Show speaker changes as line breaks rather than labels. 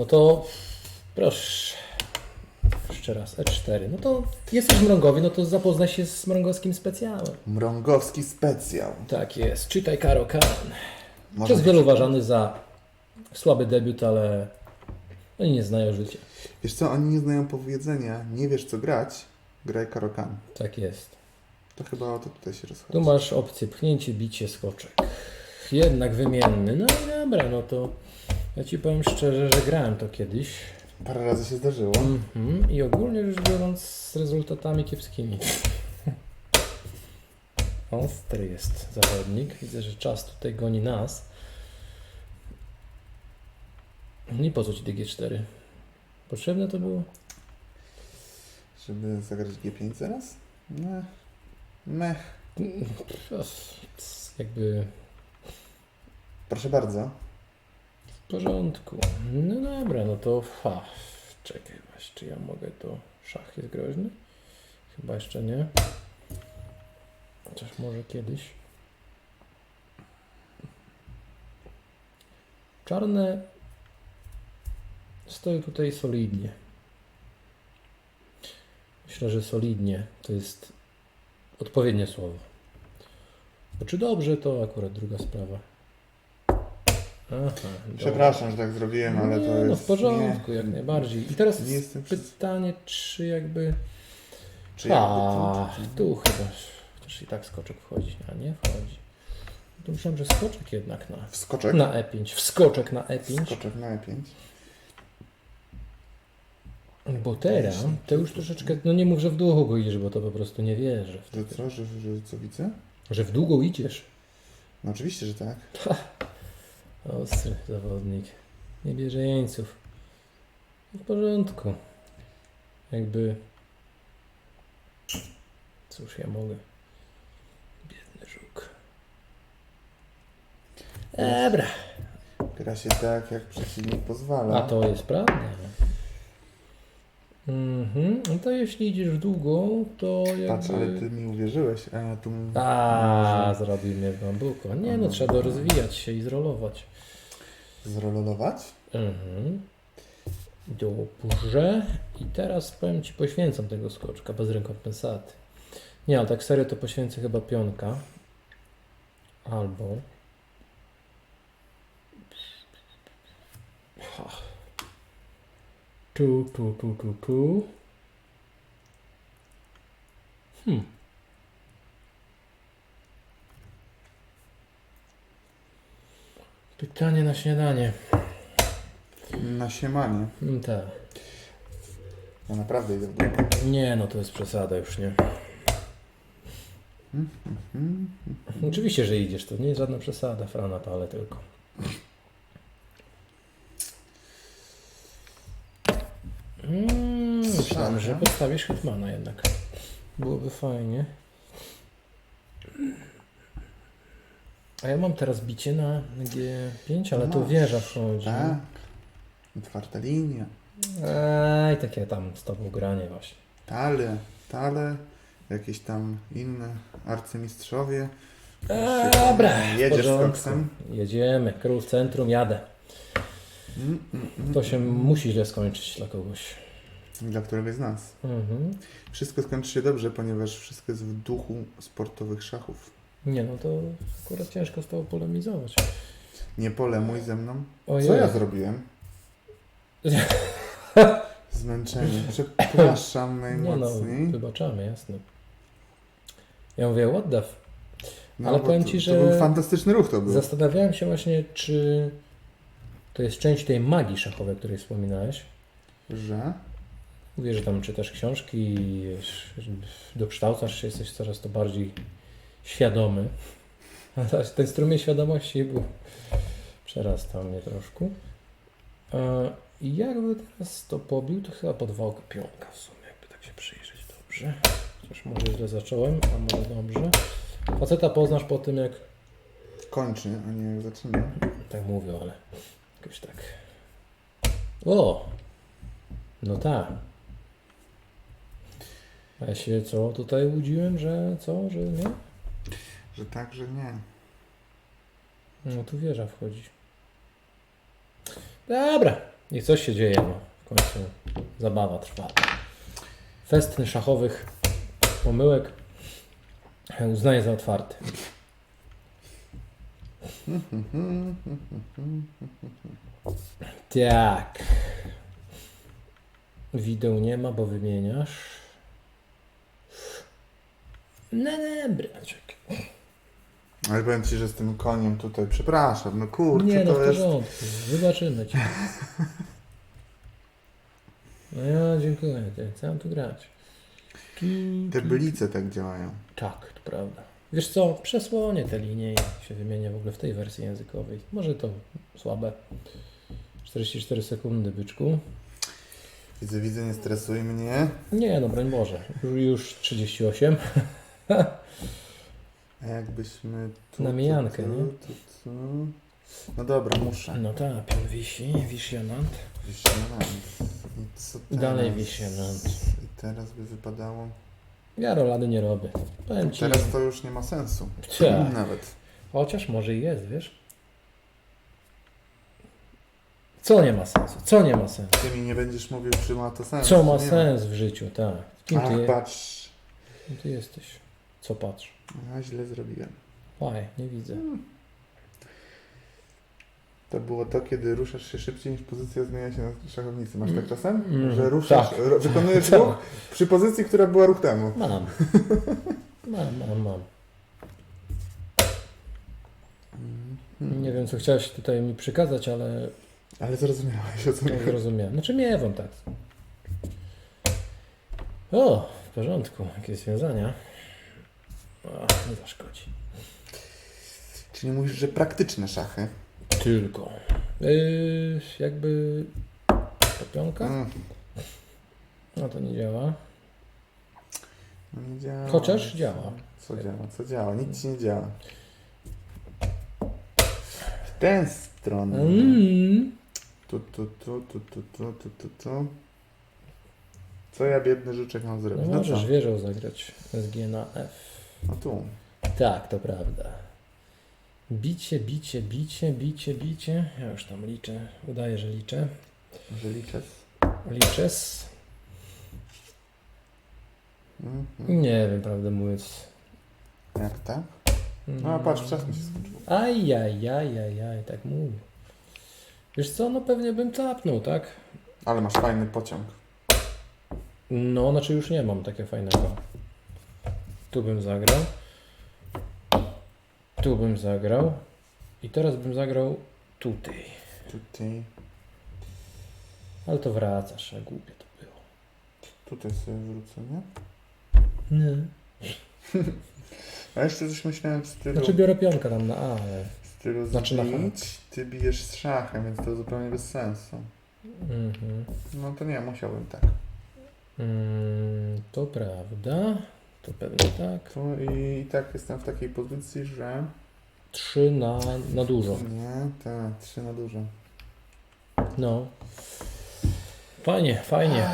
No to proszę. Jeszcze raz, E4. No to jesteś w Mrągowie, no to zapoznaj się z mrągowskim specjałem.
Mrągowski specjał.
Tak jest, czytaj Karo Kan.
Może
Przez wielu uważany za słaby debiut, ale oni nie znają życia.
Wiesz co, oni nie znają powiedzenia, nie wiesz co grać, graj karokan.
Tak jest.
To chyba o to tutaj się rozchodzi.
Tu masz opcję pchnięcie, bicie, skoczek. Jednak wymienny. No i dobra, no to ja Ci powiem szczerze, że grałem to kiedyś.
Parę razy się zdarzyło.
Mhm. I ogólnie rzecz biorąc z rezultatami kiepskimi. Ostry jest zawodnik. Widzę, że czas tutaj goni nas. Nie po co Ci DG4? Potrzebne to było?
Żeby zagrać G5 zaraz? Mech. Mech.
Jakby
Proszę bardzo.
W porządku. No dobra, no to fa. Czekaj właśnie, czy ja mogę to... Szach jest groźny? Chyba jeszcze nie. Chociaż może kiedyś. Czarne stoją tutaj solidnie. Myślę, że solidnie to jest odpowiednie słowo. Bo czy dobrze, to akurat druga sprawa. Aha, dobra.
Przepraszam, że tak zrobiłem, ale
nie,
to jest...
No w porządku,
nie.
jak najbardziej. I teraz
Nie jestem
pytanie, czy jakby.
Czy
A,
jakby to-
tu chyba. Chociaż i tak skoczek wchodzi, a nie wchodzi. Tu myślałem, że skoczek jednak na,
Wskoczek?
na E5. Wskoczek na E5.
Wskoczek na E5.
Bo teraz to już troszeczkę. No nie mów, że w długo idziesz, bo to po prostu nie wierzę.
Że co? Że, że co widzę?
Że w długo idziesz.
No oczywiście, że tak.
Ostry zawodnik. Nie bierze jeńców. W porządku. Jakby. Cóż ja mogę. Biedny żuk. Dobra.
Gra się tak, jak przeciwnik pozwala.
A to jest prawda. Mhm. No to jeśli idziesz w długą, to
Patrz, ale
jakby...
ty mi uwierzyłeś, a tu...
A, zrobił mnie w bambuko. Nie no,
Mhm.
trzeba rozwijać się i zrolować.
Zrolować?
Mhm. Dobrze. I teraz powiem Ci, poświęcam tego skoczka bez rekompensaty. Nie, ale tak serio to poświęcę chyba pionka. Albo... Tu, tu, tu, tu, tu. Hmm. Pytanie na śniadanie.
Na siemanie.
Mm, Tak.
Ja naprawdę idę w dół.
Nie, no to jest przesada już, nie?
Mhm.
Oczywiście, że idziesz, to nie jest żadna przesada, frana pale tylko. Mm, myślałem, że postawisz Hetmana jednak. Byłoby fajnie. A ja mam teraz bicie na G5, ale tu
Masz.
wieża wchodzi.
Tak. Otwarta linia.
Ej, takie tam z tobą granie właśnie.
Tale, tale, jakieś tam inne arcymistrzowie.
Dobra,
Jedziesz z koksem?
Jedziemy, król w centrum, jadę. To się musi źle skończyć dla kogoś.
Dla któregoś z nas.
Mhm.
Wszystko skończy się dobrze, ponieważ wszystko jest w duchu sportowych szachów.
Nie no, to akurat ciężko z tobą polemizować.
Nie polemuj ze mną.
Ojej.
Co ja zrobiłem? Zmęczenie. Przepraszam
Nie no,
najmocniej.
wybaczamy, jasne. Ja mówię, what the f...
No,
ale powiem
to,
ci,
To
że-
był fantastyczny ruch to był.
Zastanawiałem się właśnie, czy to jest część tej magii szachowej, o której wspominałeś.
Że?
Mówię, że tam czytasz książki, dokształcasz się, jesteś coraz to bardziej świadomy. A teraz ten strumień świadomości był, przerastał mnie troszkę. I jakby teraz to pobił, to chyba podwałkę pionka w sumie, jakby tak się przyjrzeć dobrze. Chociaż może źle zacząłem, a może dobrze. Faceta poznasz po tym, jak
Kończy, a nie zaczyna.
tak mówią, ale jakoś tak. O! No tak. A ja się co tutaj łudziłem, że co, że nie?
Że tak, że nie.
No tu wieża wchodzi. Dobra, I coś się dzieje, no. W końcu zabawa trwa. Festny szachowych pomyłek uznaję za otwarty. Tak. Wideł nie ma, bo wymieniasz. No dobra, czekaj.
Ale powiem Ci, że z tym koniem tutaj, przepraszam, no kurczę,
Nie no, w
to jest...
porządku. Wybaczymy cię. No ja dziękuję. Ty. Mam tu grać? Tu,
Te bylice tak działają.
Tak, to prawda. Wiesz co, przesłonię te linie i się wymienię w ogóle w tej wersji językowej. Może to słabe. 44 sekundy, byczku.
Widzę, widzę, nie stresuj mnie.
Nie, no broń Boże. Już- Już 38.
A jakbyśmy tu...
Na mijankę,
tu,
nie?
tu, tu. No dobra, muszę.
No tak, pion wisi, wisjonant.
Wiśnianant. I co teraz?
Dalej wisjonant.
I teraz by wypadało...
Ja rolady nie robię. Powiem ci.
Teraz to już nie ma sensu.
Tak.
Nawet.
Chociaż może i jest, wiesz? Co nie ma sensu? Co nie ma sensu?
Ty mi nie będziesz mówił, czy ma to sens.
Co ma
nie
sens w życiu, tak. Kim
Ach,
ty, je,
patrz.
kim ty jesteś? Co patrz?
A, źle zrobiłem.
Łaj, nie widzę.
To było to, kiedy ruszasz się szybciej niż pozycja zmienia się na szachownicy. Masz tak
Mm.
czasem?
Mm,
Że ruszasz,
tak.
wykonujesz
Tak.
ruch przy pozycji, która była ruch temu.
Mam. Mam, mam, mam.
Hmm.
Nie wiem, co chciałeś tutaj mi przykazać, ale
Ale zrozumiałeś o co mi chodzi.
zrozumiałem. Znaczy miewam tak. O, w porządku. Jakieś związania. O, nie zaszkodzi.
Czyli mówisz, że praktyczne szachy.
Tylko. Yy, jakby popionka?
Mm,
No to nie działa.
no nie działa.
Chociaż działa.
Co działa? Co działa? Nic ci nie działa. W tę stronę.
Mm.
Tu, tu, tu, tu, tu, tu, tu, tu, tu. Co ja biedny żuczek mam
No
zrobić? No,
możesz
co?
wieżą zagrać z G na F.
No tu.
Tak, to prawda. Bicie, bicie, bicie, bicie, bicie. Ja już tam liczę. Udaję, że liczę.
Może liczę.
Liczę.
Mhm.
Nie wiem, prawdę mówiąc.
Jak tak? No patrz, czas mi się skończył.
Ajajajajaj, tak mówię. Wiesz co, no pewnie bym tapnął, tak?
Ale masz fajny pociąg.
No, znaczy już nie mam takiego fajnego. Tu bym zagrał. Tu bym zagrał. I teraz bym zagrał tutaj.
Tutaj.
Ale to wracasz, a głupie to było.
Tutaj sobie wrócę, nie?
Nie.
A jeszcze coś myślałem w stylu,
Znaczy biorę pionka tam na A, ale...
w stylu
znaczy na
zbić, ty bijesz z szachem, więc to zupełnie bez sensu.
Mhm.
No to nie, musiałbym tak.
Mm, to prawda. To pewnie tak.
Tu i, tak jestem w takiej pozycji, że...
Trzy na, na dużo.
Nie, tak, trzy na dużo.
No. Fajnie, fajnie.